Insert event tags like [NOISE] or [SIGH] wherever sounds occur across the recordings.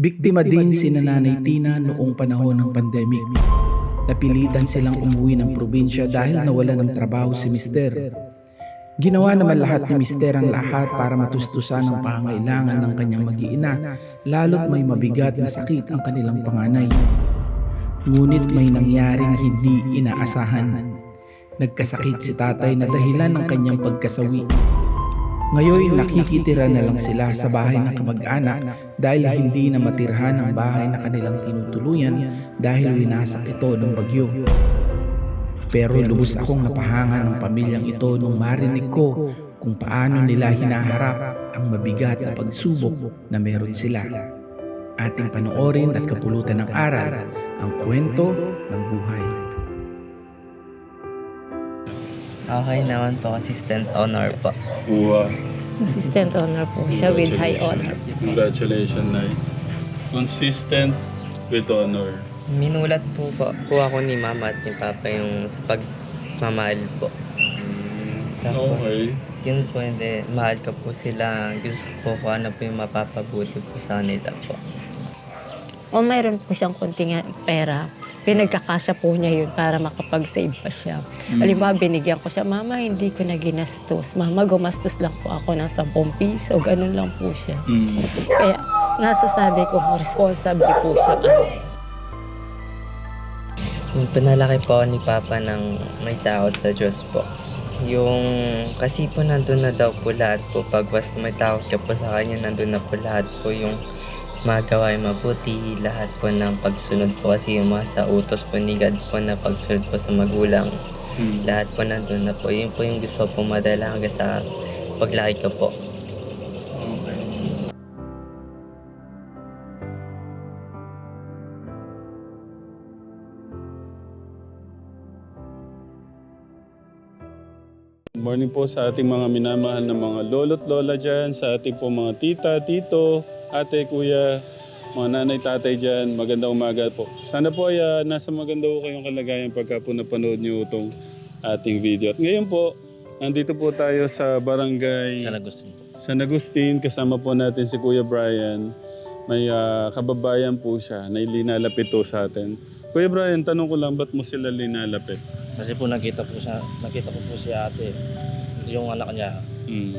Biktima din si Nanay Tina noong panahon ng pandemic. Napilitan silang umuwi ng probinsya dahil nawala ng trabaho si Mister. Ginawa naman lahat ni Mister ang lahat para matustusan ang pangailangan ng kanyang mag-iina, lalo't may mabigat na sakit ang kanilang panganay. Ngunit may nangyaring hindi inaasahan. Nagkasakit si tatay na dahilan ng kanyang pagkasawi. Ngayon nakikitira na lang sila sa bahay ng kamag-anak dahil hindi na matirhan ang bahay na kanilang tinutuluyan dahil winasak ito ng bagyo. Pero lubos akong napahanga ng pamilyang ito nung marinig ko kung paano nila hinaharap ang mabigat na pagsubok na meron sila. Ating panoorin at kapulutan ng aral ang kwento ng buhay. Okay naman po, assistant honor po. Wow. Assistant honor po siya with high honor. Congratulations, Nay. Consistent with honor. Minulat po, po, po ako ni mama at ni papa yung sa pagmamahal po. Tapos, Okay. yun po, hindi, mahal ko po sila. Gusto ko po kung ano po yung mapapabuti po sa kanila po. O mayroon po siyang konting pera. Pinagkakasya po niya yun para makapag-save pa siya. Halimbawa, binigyan ko siya, Mama, hindi ko na ginastos. Mama, gumastos lang po ako ng 10 piso. Ganun lang po siya. Mm. Kaya nasasabi ko, responsible po siya. Yung pinalaki po ni Papa ng may takot sa Diyos po. Yung, kasi po nandun na daw po lahat po. Pag basta may takot ka po sa kanya, nandun na po lahat po yung magawa yung mabuti, lahat po ng pagsunod po kasi yung mga sa utos po ni God po na pagsunod po sa magulang. Mm. Lahat po nandun na po. Yun po yung gusto po madala hanggang sa paglaki ko po. Okay. Good morning po sa ating mga minamahal na mga lolo't lola dyan, sa ating po mga tita, tito, ate, kuya, mga nanay, tatay dyan. Magandang umaga po. Sana po ay ah, nasa maganda po kayong kalagayan pagka po napanood niyo itong ating video. At ngayon po, nandito po tayo sa barangay San Agustin po. San Agustin. Kasama po natin si Kuya Brian. May ah, kababayan po siya na linalapit po sa atin. Kuya Brian, tanong ko lang, ba't mo sila linalapit? Kasi po nakita po siya, nakita ko po si ate. Yung anak niya, Mm.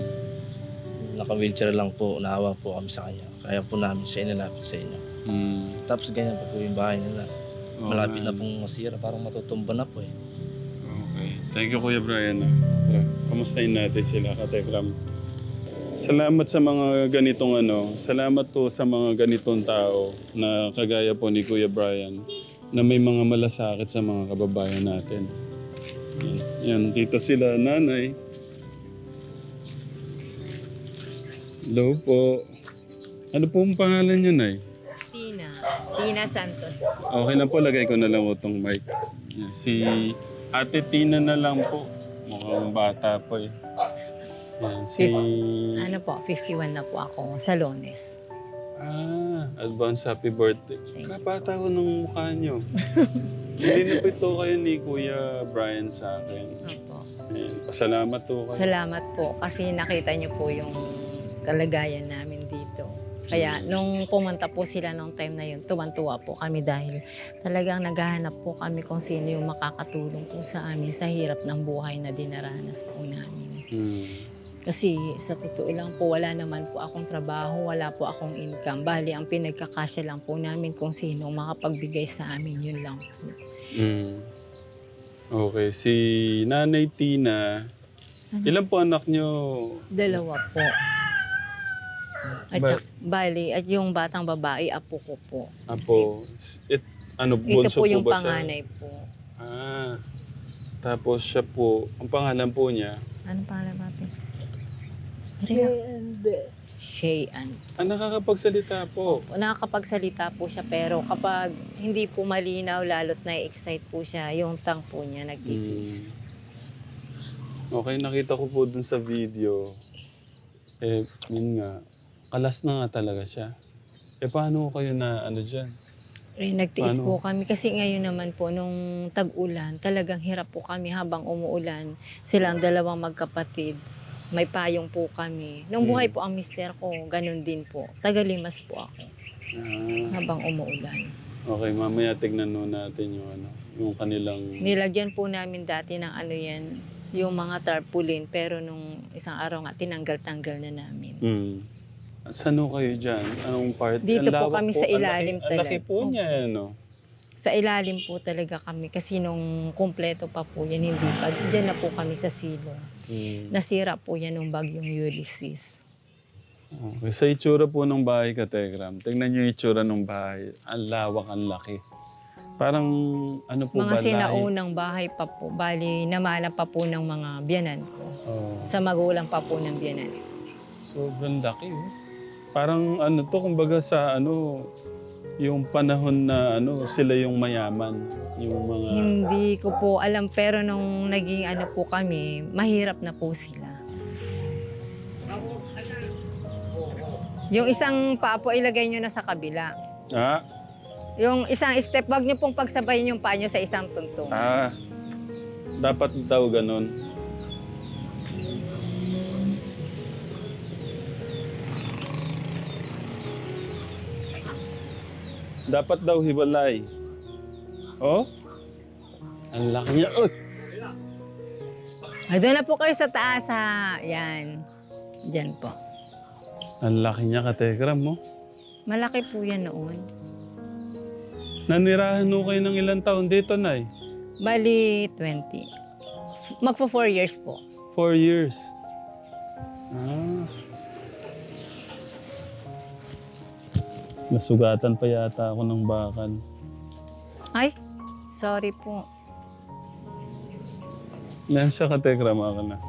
Naka-wheelchair lang po, naawa po kami sa kanya. Kaya po namin siya inilapit sa inyo. Mm. Tapos ganyan po po yung bahay nila. Oo Malapit na pong masira, parang matutumba na po eh. Okay. Thank you, Kuya Brian. ah. Tara, kamustahin natin sila, Katekram. Salamat sa mga ganitong ano, salamat to sa mga ganitong tao na kagaya po ni Kuya Brian na may mga malasakit sa mga kababayan natin. Yan, yan dito sila, nanay. Hello po. Ano po ang pangalan niyo, Nay? Tina. Tina Santos. Okay na po, lagay ko na lang itong mic. Si Ate Tina na lang po. Mukhang bata po eh. Yan, si... Ano po, 51 na po ako sa Lones. Ah, advance happy birthday. Thank you Kabata ko ng mukha niyo. [LAUGHS] Po ito kayo ni Kuya Brian sa akin. Opo. Ayan, pasalamat po kayo. Salamat po kasi nakita niyo po yung kalagayan namin dito. Kaya nung pumunta po sila nung time na yun, tuwan-tuwa po kami dahil talagang naghahanap po kami kung sino yung makakatulong po sa amin sa hirap ng buhay na dinaranas po namin. Hmm. Kasi sa totoo lang po, wala naman po akong trabaho, wala po akong income. Bali, ang pinagkakasya lang po namin kung sino makapagbigay sa amin, yun lang po. Hmm. Okay, si Nanay Tina, ilan po anak niyo? Dalawa po. At saka- bali, at yung batang babae, apo ko po. Apo, it, ano, Ito bunso po yung ba siya? panganay po. Ah, tapos siya po, ang pangalan po niya, Anong pangalan natin? Relax. Shayan. ah, nakakapagsalita po. Nakakapagsalita po siya pero kapag hindi po malinaw, lalot na-excite po siya, yung tang po niya nagtitiis. Hmm. Okay, nakita ko po dun sa video. Eh, yun nga, kalas na nga talaga siya. Eh, paano kayo na, ano dyan? Eh, nagtiis Paano? po kami kasi ngayon naman po nung tag-ulan, talagang hirap po kami habang umuulan. Silang dalawang magkapatid. May payong po kami. Nung buhay Hmm. po ang mister ko, ganun din po. Tagalimas po ako. Ah, habang umuulan. Okay, mamaya tignan nun natin yung ano, yung kanilang... Nilagyan po namin dati ng ano yan, yung mga tarpaulin, pero nung isang araw nga, tinanggal-tanggal na namin. Hmm. Saan ho kayo dyan? Anong part? Dito Ang po lawak kami sa ang laki- ilalim Ang laki talaga. po niya, ano? Sa ilalim po talaga kami kasi nung kumpleto pa po yan, hindi pa. Diyan na po kami sa silong. Hmm. Nasira po yan nung bagyong Ulysses. Okay. Sa itsura po ng bahay ka, Tegram. Tingnan niyo yung itsura ng bahay. Ang lawak, ang laki. Parang ano po Mga ba? lahi? sinaunang bahay pa po. Bali, namana pa po ng mga biyanan ko. Oh. Sa magulang pa po ng biyanan. Sobrang laki. Oh. Parang ano to, kumbaga sa ano, yung panahon na ano, sila yung mayaman. Yung mga... Hindi ko po alam pero nung naging ano po kami, mahirap na po sila. Yung isang paa po ilagay nyo na sa kabila. Ah, Yung isang step, wag nyo pong pagsabayin yung paa nyo sa isang tuntong. ah. Dapat daw ganun. Dapat daw hiwalay. Oh? Ang laki niya. Oh, Ay, doon na po kayo sa taas ha. Yan. Diyan po. ang laki niya katekram mo. Malaki po yan noon. Nanirahan mo kayo ng ilang taon dito, Nay? Bali, 20. Magpo 4 years po. Four years. Ah. Nasugatan pa yata ako ng bakal. Ay, sorry po. Yan siya katekram ka na.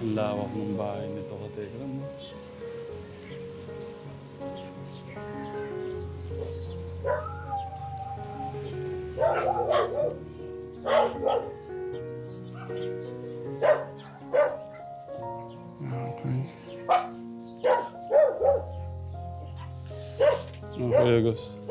Ang lawak ng bahay nito katekram. Agos.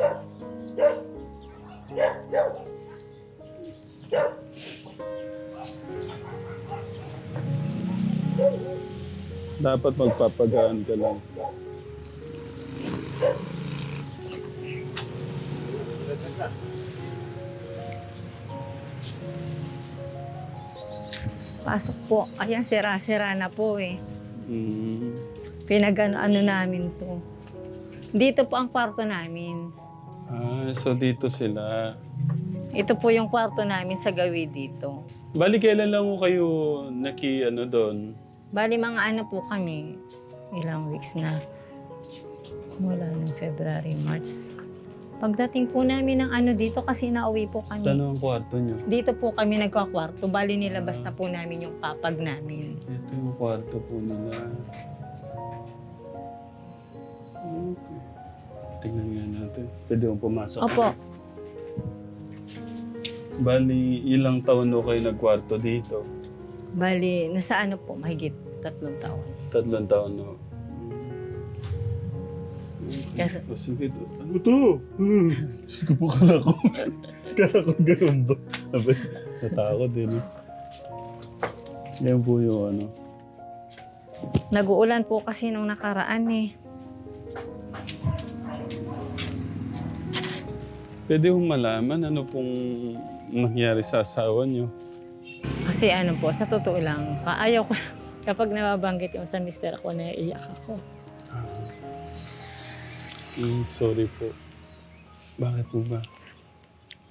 Dapat magpapagaan ka lang. Pasok po. Ayan, sira-sira na po eh. Mm. Pinag-ano namin to. Dito po ang kwarto namin. Ah, so dito sila. Ito po yung kwarto namin sa gawi dito. Bali, kailan lang ko kayo naki, ano doon? Bali mga ano po kami, ilang weeks na. Mula ng February, March. Pagdating po namin ng ano dito kasi nauwi po kami. Saan ang kwarto nyo? Dito po kami nagkakwarto. Bali nilabas na po namin yung papag namin. Ito yung kwarto po nila. Okay. Tingnan nga natin. Pwede mo pumasok. Opo. Bali, ilang taon no kayo nagkwarto dito? Bali, nasa ano po, mahigit tatlong taon. Tatlong taon no. Okay. Sige, to. ano to? Hmm. Diyos ko po, kala ko. [LAUGHS] kala ko ganun ba? Natakot din. Eh. Yan po yung ano. Nag-uulan po kasi nung nakaraan eh. Pwede hong malaman ano pong nangyari sa asawa niyo. Kasi ano po, sa totoo lang, kaayaw ko, [LAUGHS] kapag nababanggit yung sa mister ko, naiiyak ako. Mm, sorry po. Bakit po ba?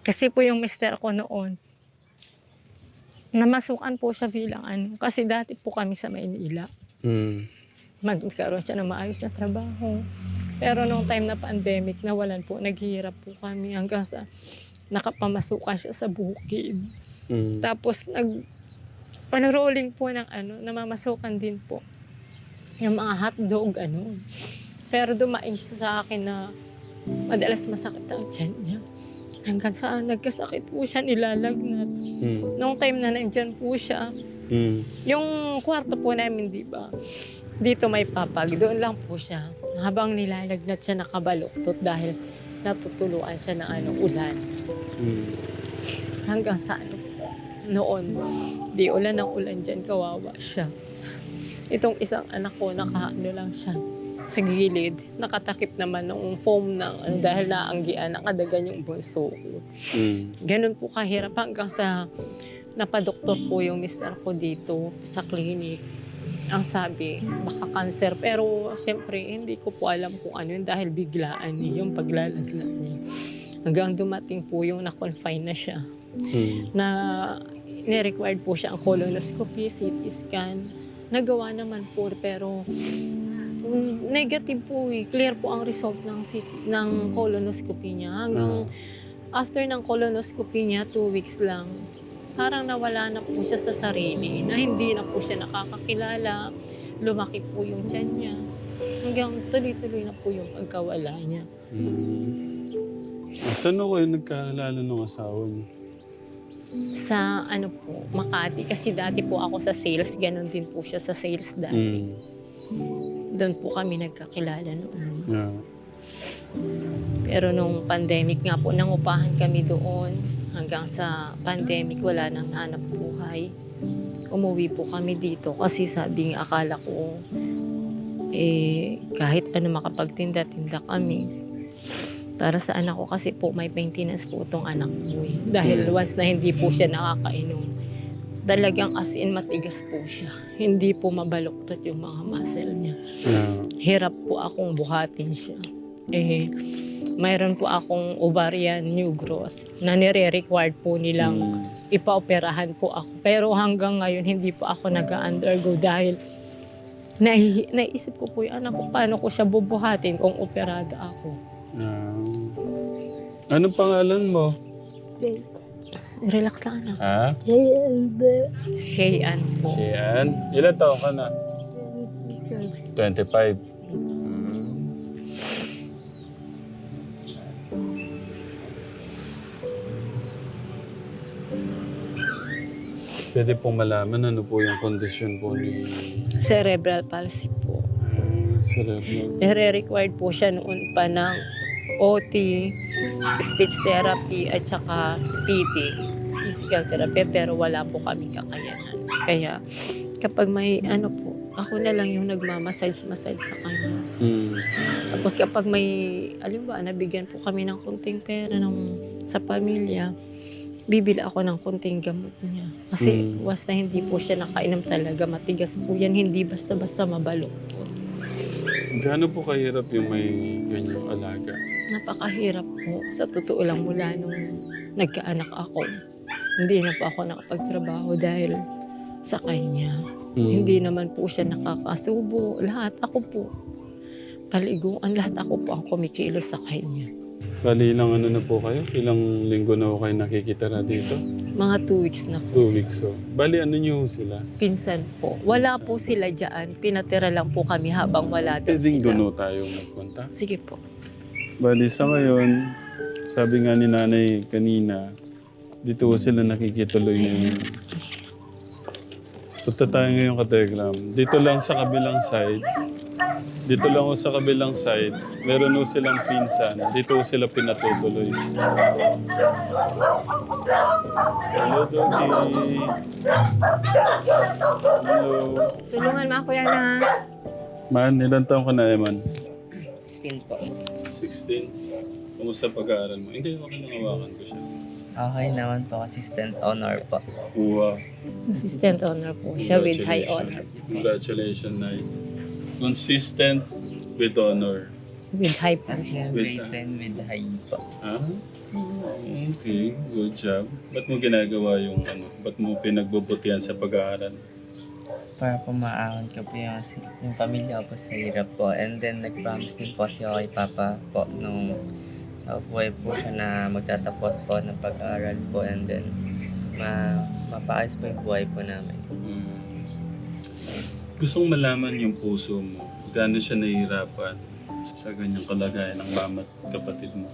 Kasi po yung mister ko noon, namasukan po siya bilang ano, kasi dati po kami sa Maynila. Mm. Magkaroon siya ng maayos na trabaho. Pero nung time na pandemic, nawalan po, naghihirap po kami hanggang sa nakapamasukan siya sa bukid. Mm. Tapos nag pan-rolling po ng ano, namamasukan din po. Yung mga hotdog, ano. Pero dumaing siya sa akin na madalas masakit ang tiyan niya. Hanggang sa nagkasakit po siya, nilalagnat. Mm. Nung time na nandyan po siya, Mm. yung kwarto po namin, di ba? Dito may papag, doon lang po siya. Habang nilalagnat siya nakabaluktot dahil natutuluan siya ng ano, ulan. Mm. hanggang sa ano noon. Di ulan ng ulan dyan, kawawa siya. Itong isang anak ko, nakaano lang siya sa gilid. Nakatakip naman ng foam ng ano, dahil naanggian, nakadagan yung bunso ko. Mm. Ganun po kahirap hanggang sa napadoktor po yung mister ko dito sa clinic. Ang sabi, baka cancer. Pero siyempre, hindi ko po alam kung ano yun dahil biglaan niya yung paglalaglag niya. Hanggang dumating po yung na-confine na siya Mm. na ni-required po siya ang colonoscopy, CT scan. Nagawa naman po pero mm, negative po eh. Clear po ang result ng, CT, ng colonoscopy niya. Hanggang after ng colonoscopy niya, two weeks lang, parang nawala na po siya sa sarili, na hindi na po siya nakakakilala. Lumaki po yung tiyan niya. Hanggang tuloy-tuloy na po yung pagkawala niya. Mm. Saan ako kayo nagkaalala ng asawa niyo? Sa ano po, Makati. Kasi dati po ako sa sales, ganun din po siya sa sales dati. Mm. Doon po kami nagkakilala noon. Yeah. Pero nung pandemic nga po, nangupahan kami doon. Hanggang sa pandemic, wala nang hanap buhay. Umuwi po kami dito kasi sabi nga akala ko, eh, kahit ano makapagtinda-tinda kami. Para sa anak ko kasi po, may maintenance po itong anak ko eh. Dahil once na hindi po siya nakakainom, talagang as in matigas po siya. Hindi po mabaluktot yung mga muscle niya Yeah. hirap po akong buhatin siya. Eh, mayroon po akong ovarian new growth na nire-required po nilang Mm. ipaoperahan po ako. Pero hanggang ngayon, hindi po ako nag-undergo dahil nai- naisip ko po yung anak ko, paano ko siya bubuhatin kung operada ako. Yeah. Anong pangalan mo? Relax lang anak. Ha? Shayan po. Sian? Ilan taon ka na? 25. Pwede pong malaman ano po yung kondisyon po ni Cerebral palsy po. uh, cerebral. Nire-required po siya noon pa ng OT, speech therapy, at saka PT, physical therapy, pero wala po kami kakayanan. Kaya kapag may ano po, ako na lang yung nagmamassage-massage sa kanya. Mm. Tapos kapag may, alam ba, nabigyan po kami ng kunting pera ng, sa pamilya, bibili ako ng kunting gamot niya. Kasi Mm. was na hindi po siya nakainom talaga, matigas po yan, hindi basta-basta mabalok po. Gaano po kahirap yung may ganyang alaga? Napakahirap po. Sa totoo lang mula nung nagkaanak ako. Hindi na po ako nakapagtrabaho dahil sa kanya. Mm. Hindi naman po siya nakakasubo. Lahat ako po. Paliguan, lahat ako po ang kumikilos sa kanya. Bali, ilang ano na po kayo? Ilang linggo na po kayo nakikita na dito? Mga two weeks na po. Two sila. weeks so. Bali, ano nyo sila? Pinsan po. Wala po sila dyan. Pinatira lang po kami habang wala daw Pwedeng sila. doon ho tayo magpunta? Sige po. Bali, sa ngayon, sabi nga ni nanay kanina, dito ho sila nakikituloy ngayon. Punta tayo ngayon ka Telegram. Dito lang sa kabilang side. Dito lang ho sa kabilang side. Meron ho silang pinsan. Dito ho sila pinatutuloy. Hello, Doggy. Hello. Tulungan mo ako yan ha. Man, ilan taong ka na, Eman? 16 po. 16. Kumusta pag-aaral mo? Hindi, okay lang hawakan ko siya. Okay naman po, assistant honor po. Wow. Assistant honor po siya with high honor. Congratulations, Nay. Consistent with honor. With high po yung grade 10 with high po. Ha? Okay, good job. Ba't mo ginagawa yung ano? Ba't mo pinagbubutihan sa pag-aaral? Para po maahon ko po yung, yung pamilya ko po sa hirap po. And then nag-promise din po si kay Papa po nung nabuhay po siya na magtatapos po ng pag-aaral po and then ma mapaayos po yung buhay po namin. Hmm. Gusto kong malaman yung puso mo. Gaano siya nahihirapan sa ganyang kalagayan ng mama at kapatid mo.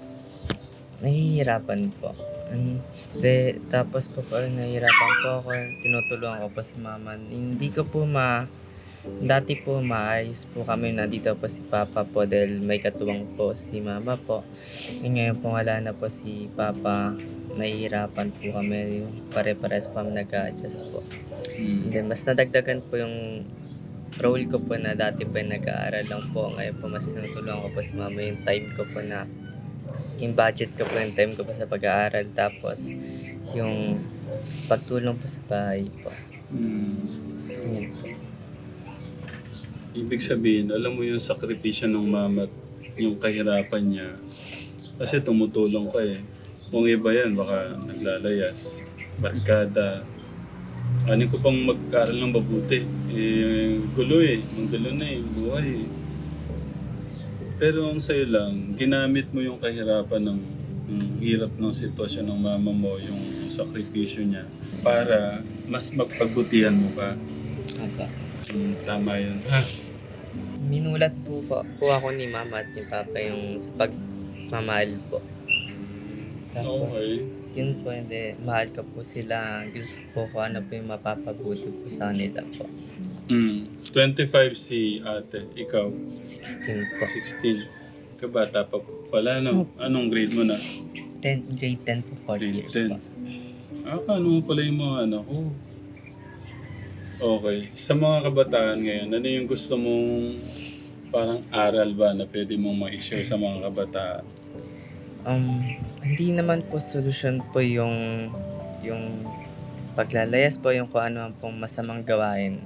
Nahihirapan po. And de, tapos po parang nahihirapan po ako. Tinutulungan ko po si mama. Hindi ko po ma... Dati po maayos po kami nandito po si Papa po dahil may katuwang po si Mama po. E ngayon po wala na po si Papa. Nahihirapan po kami. Pare-pares po kami nag-adjust po. Hmm. And then mas nadagdagan po yung role ko po na dati po nag-aaral lang po. Ngayon po mas tinutulungan ko po sa mama yung time ko po na yung budget ko po yung time ko po sa pag-aaral. Tapos yung pagtulong po sa bahay po. Hmm. Yun po. Ibig sabihin, alam mo yung sakripisyo ng mama at yung kahirapan niya. Kasi tumutulong ka eh. Kung iba yan, baka naglalayas. Barkada. Ano ko pang mag-aral ng mabuti. Eh, gulo eh. Ang gulo na eh. Buhay eh. Pero ang sa'yo lang, ginamit mo yung kahirapan ng yung hirap ng sitwasyon ng mama mo, yung sakripisyo niya, para mas magpagbutihan mo ka. Opo. Mm, tama yun. Ha? Minulat po, po, po ako ni mama at ni papa yung sa pagmamahal po. Tapos, Okay. yun po, hindi, mahal ko po sila. Gusto ko kung ano po yung mapapabuti po sa kanila po. Mm. 25 si ate. Ikaw, 16 po. 16. Kabata pa pala, no? Anong grade mo na? 10, grade 10 po, 4 Grade year 10. po. Ah, paano mo pala yung mga anak ko? Okay. Sa mga kabataan ngayon, ano yung gusto mong parang aral ba na pwede mong ma-share sa mga kabataan? Um, hindi naman po solusyon po yung yung paglalayas po yung kung ano pong masamang gawain.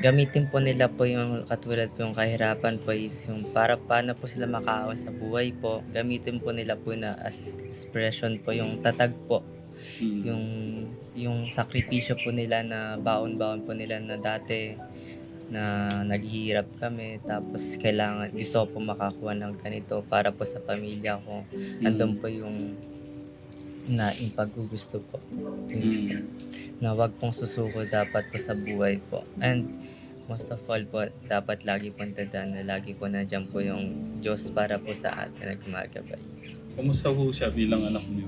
Gamitin po nila po yung katulad po yung kahirapan po is yung para paano po sila makaawa sa buhay po. Gamitin po nila po na as expression po yung tatag po. Mm. Yung yung sakripisyo po nila na baon-baon po nila na dati na naghihirap kami tapos kailangan gusto ko po makakuha ng ganito para po sa pamilya ko andun po yung na yung paggugusto po Yung- Mm. na wag pong susuko dapat po sa buhay po and most of all po dapat lagi pong tandaan na lagi po nandiyan po yung Diyos para po sa atin na gumagabay Kumusta po siya bilang anak niyo?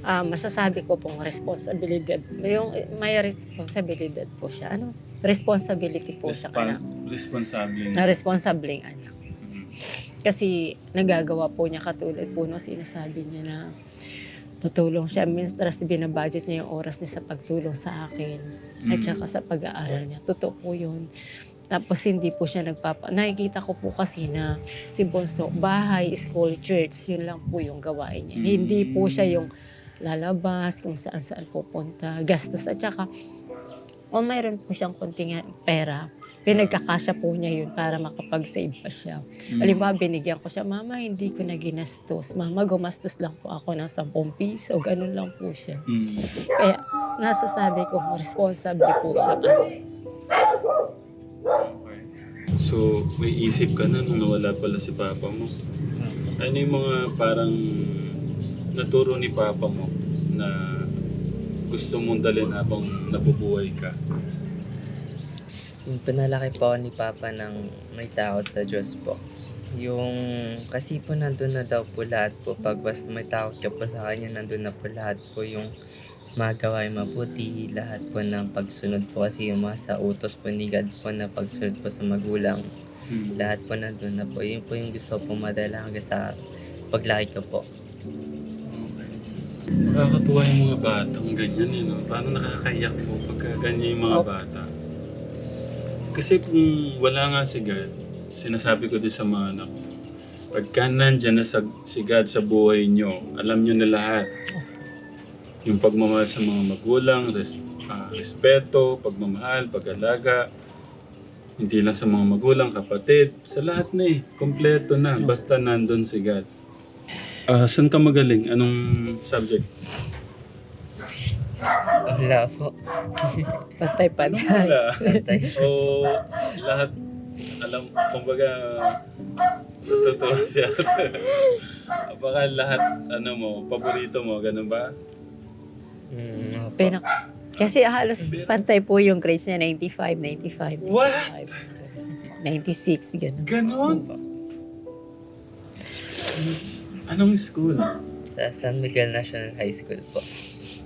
Ah, masasabi ko pong responsibilidad. Yung may responsibilidad po siya. Ano? Responsibility po sa Respan- anak. responsable. Na responsableng anak. Mm. Kasi nagagawa po niya katulad po nung sinasabi niya na tutulong siya. Minstras binabudget niya yung oras niya sa pagtulong sa akin at Mm. saka sa pag-aaral niya. Totoo po yun. Tapos hindi po siya nagpapa... Nakikita ko po kasi na si Bonso, bahay, school, church, yun lang po yung gawain niya. Mm. Hindi po siya yung lalabas, kung saan saan pupunta, gastos. At saka, o mayroon po siyang konting pera, pinagkakasya po niya yun para makapag-save pa siya. Mm. Halimbawa, binigyan ko siya, Mama, hindi ko na ginastos. Mama, gumastos lang po ako ng 10 piso. Ganun lang po siya. Mm. Kaya, nasasabi ko, responsable po siya. Okay. So, may isip ka na nung nawala pala si papa mo. Ano yung mga parang naturo ni papa mo gusto mong dalhin habang nabubuhay ka? Yung pinalaki po ni Papa ng may takot sa Diyos po. Yung, kasi po nandun na daw po lahat po. Pag basta may takot ka po sa Kanya, nandun na po lahat po yung magawa yung mabuti, lahat po ng pagsunod po kasi yung mga sa utos po ni God po na pagsunod po sa magulang. Hmm. Lahat po nandun na po. Yun po yung gusto po madala hanggang sa paglaki ko po. Nakakatuwa yung mga batang ganyan eh, no? Paano nakakayak po pagka ganyan yung mga bata? Kasi kung wala nga si God, sinasabi ko din sa mga anak, ko, pagka nandyan na sa, si God sa buhay nyo, alam nyo na lahat. Yung pagmamahal sa mga magulang, res, ah, respeto, pagmamahal, pag-alaga, hindi lang sa mga magulang, kapatid, sa lahat na eh, kompleto na, basta nandun si God. Ah, saan ka magaling? Anong subject? Wala po. Pantay-pantay. Wala. o lahat, alam, kumbaga, totoo siya. Baka lahat, ano mo, paborito mo, ganun ba? Mm, opo. Pinak kasi halos pantay po yung grades niya, 95, 95, What? 96, gano'n. Ganon? Anong school? Sa San Miguel National High School po.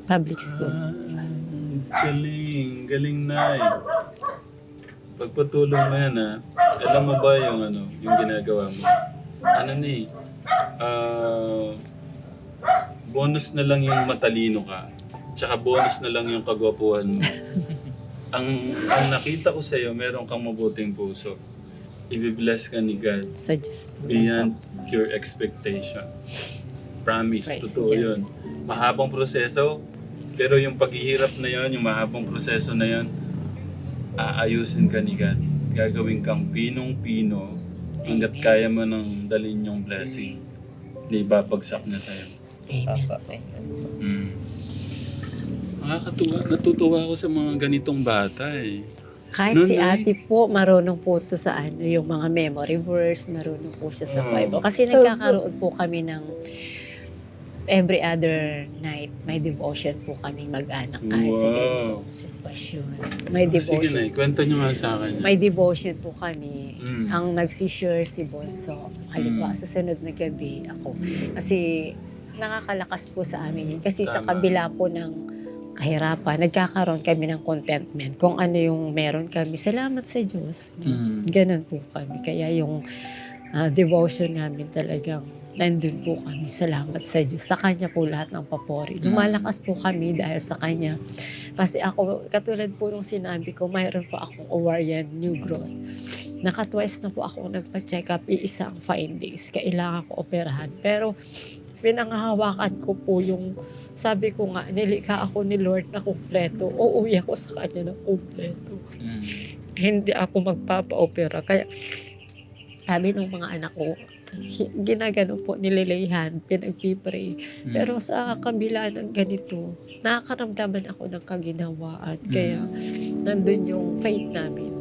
Public school. Ah, galing. Galing na Pagpatulong mo yan ha. Alam mo ba yung ano, yung ginagawa mo? Ano ni? Ah, bonus na lang yung matalino ka. Tsaka bonus na lang yung kagwapuhan mo. [LAUGHS] ang, ang nakita ko sa'yo, meron kang mabuting puso. Ibibless ka ni God Sa Diyos po. beyond your expectation. Promise, Praise totoo God. yun. Mahabang proseso, pero yung paghihirap na yun, yung mahabang proseso na yun, aayusin ka ni God. Gagawin kang pinong-pino hanggat kaya mo nang dalhin yung blessing. Hindi babagsak na sa'yo. Amen. Papa, amen. Mm. Nakakatuwa, natutuwa ako sa mga ganitong bata eh. Kahit Noon si ate po, marunong po to sa ano, yung mga memory verse, marunong po siya sa Oo. Bible. Kasi nagkakaroon po kami ng every other night, may devotion po kami mag-anak kahit sa Wow. ganitong sitwasyon. May Sige devotion. na, kwento nyo nga sa akin. May devotion po kami. Mm. Ang nagsishare si Bonso. Halimbawa, Mm. sa sunod na gabi ako. Kasi nakakalakas po sa amin yun. Kasi sa Tama. kabila po ng kahirapan, nagkakaroon kami ng contentment. Kung ano yung meron kami, salamat sa Diyos. Mm. Ganon po kami. Kaya yung ah, devotion namin talagang nandun po kami. Salamat sa Diyos. Sa Kanya po lahat ng papori. Lumalakas po kami dahil sa Kanya. Kasi ako, katulad po nung sinabi ko, mayroon po akong ovarian new growth. Naka-twice na po ako nagpa-check up, iisa ang findings. Kailangan ko operahan. Pero pinangahawakan ko po yung, sabi ko nga, nilika ako ni Lord na kumpleto. Uuwi ako sa Kanya ng kumpleto Mm. hindi ako magpapa-opera. Kaya sabi ng mga anak ko, ginagano po, nililayhan, pinagpipray. Mm. Pero sa kabila ng ganito, nakakaramdaman ako ng kaginawaan. Kaya nandun yung faith namin